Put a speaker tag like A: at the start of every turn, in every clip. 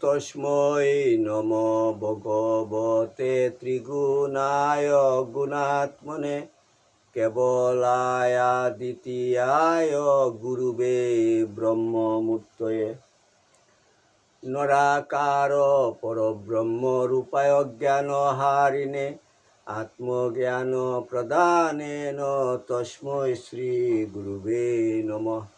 A: তস্মৈ নম ভগবতে ত্রিগুণায় গুণাত্মনে কেবলায় দ্বিতীয়ায় গুরুবে ব্রহ্মমূর্তয়ে নরাকার জ্ঞান হারিণে আত্মজ্ঞান প্রদানেন তস্মৈ শ্রী গুরুবে নমঃ।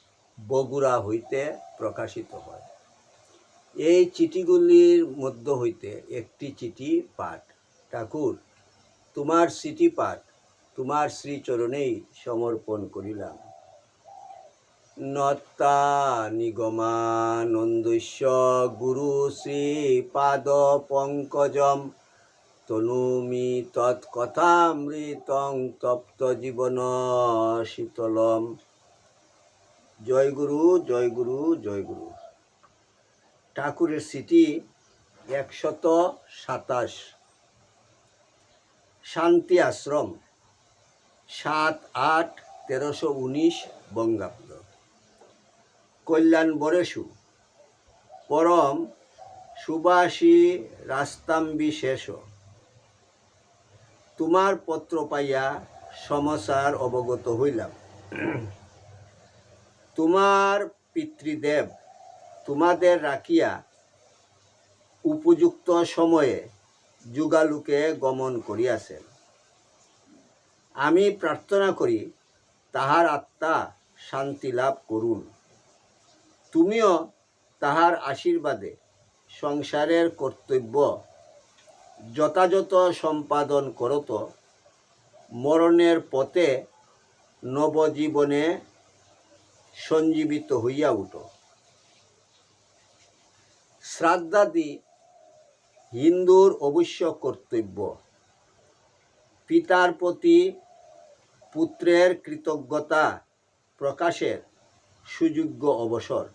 A: বগুড়া হইতে প্রকাশিত হয়। এই চিঠিগুলির মধ্য হইতে একটি চিঠি পাঠ। ঠাকুর, তোমার চিঠি পাঠ, তোমার শ্রীচরণেই সমর্পণ করিলাম। নত্তা নিগমানন্দস্য গুরু শ্রী পাদ পঙ্কজম, তনুমি তৎকথামৃতং তপ্ত জীবন শীতলম। জয় গুরু জয় গুরু জয় গুরু। ঠাকুরের স্মৃতি একশত সাতাশ। শান্তি আশ্রম, সাত আট তেরোশো উনিশ বঙ্গাব্দ। কল্যাণ বরেশু, পরম সুবাসী রাস্তাম্বি শেষ। তোমার পত্র পাইয়া সমাচার অবগত হইলাম। তোমার পিতৃদেব তোমাদের রাখিয়া উপযুক্ত সময়ে যুগালুকে গমন করিয়াছেন। আমি প্রার্থনা করি, তাহার আত্মা শান্তি লাভ করুন। তুমিও তাহার আশীর্বাদে সংসারের কর্তব্য যথাযথ সম্পাদন করত মরণের পথে নবজীবনে সঞ্জীবিত হইয়া উঠো। শ্রাদ্ধাদি হিন্দুর অবশ্য কর্তব্য। পিতার প্রতি পুত্রের কৃতজ্ঞতা প্রকাশের সুযোগ্য অবসর।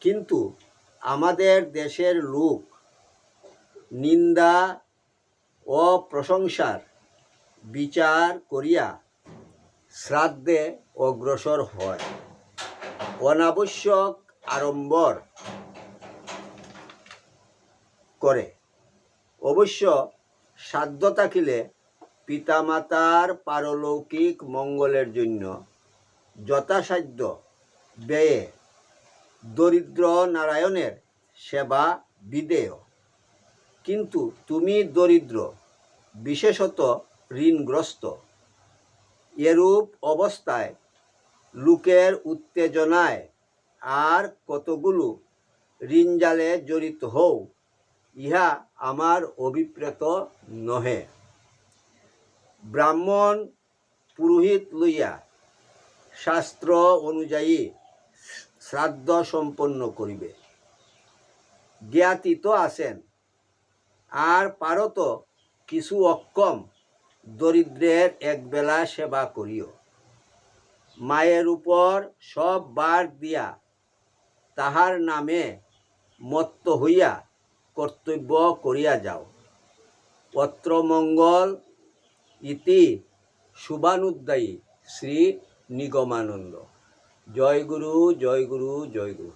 A: কিন্তু আমাদের দেশের লোক নিন্দা ও প্রশংসার বিচার করিয়া শ্রাদ্ধে অগ্রসর হয়। অনাবশ্যক আড়ম্বর করে। অবশ্য সাধ্য থাকিলে পিতামাতার পারলৌকিক মঙ্গলের জন্য যথাসাধ্য ব্যয়ে দরিদ্র নারায়ণের সেবা বিধেয়। কিন্তু তুমি দরিদ্র, বিশেষত ঋণগ্রস্ত, এরূপ অবস্থায় লোকের উত্তেজনায় আর কতগুলো ঋণজালে জড়িত হও, ইহা আমার অভিপ্রেত নহে। ব্রাহ্মণ পুরোহিত লইয়া শাস্ত্র অনুযায়ী শ্রাদ্ধ সম্পন্ন করিবে। জ্ঞাতি তো আছেন, আর পারত কিছু অক্ষম দরিদ্রের একবেলা সেবা করিও। মায়ের উপর সব বার দিয়া তাহার নামে মত্ত হইয়া কর্তব্য করিয়া যাও। পত্রমঙ্গল ইতি শুভানুদ্দায়ী শ্রী নিগমানন্দ। জয় গুরু জয় গুরু জয় গুরু।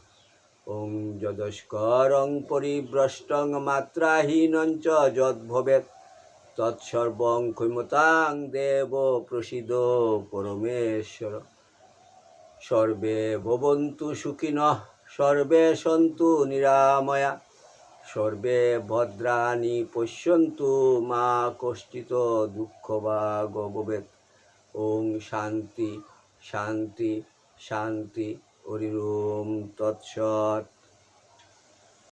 A: ওং যদস্করং পরিভ্রষ্টং মাত্রাহীনং চ যদ্ভবেৎ। তৎসর্বং ক্ষমতাং দেব প্রসিদ পরমেশ্বর। সর্বে ভবন্তু সুখিনঃ, সর্বে সন্তু নিরাময়া। সর্বে ভদ্রাণি পশ্যন্তু মা কষ্টিত দুঃখ বা ভবেৎ ওং শান্তি শান্তি শান্তি হরিম তৎসৎ।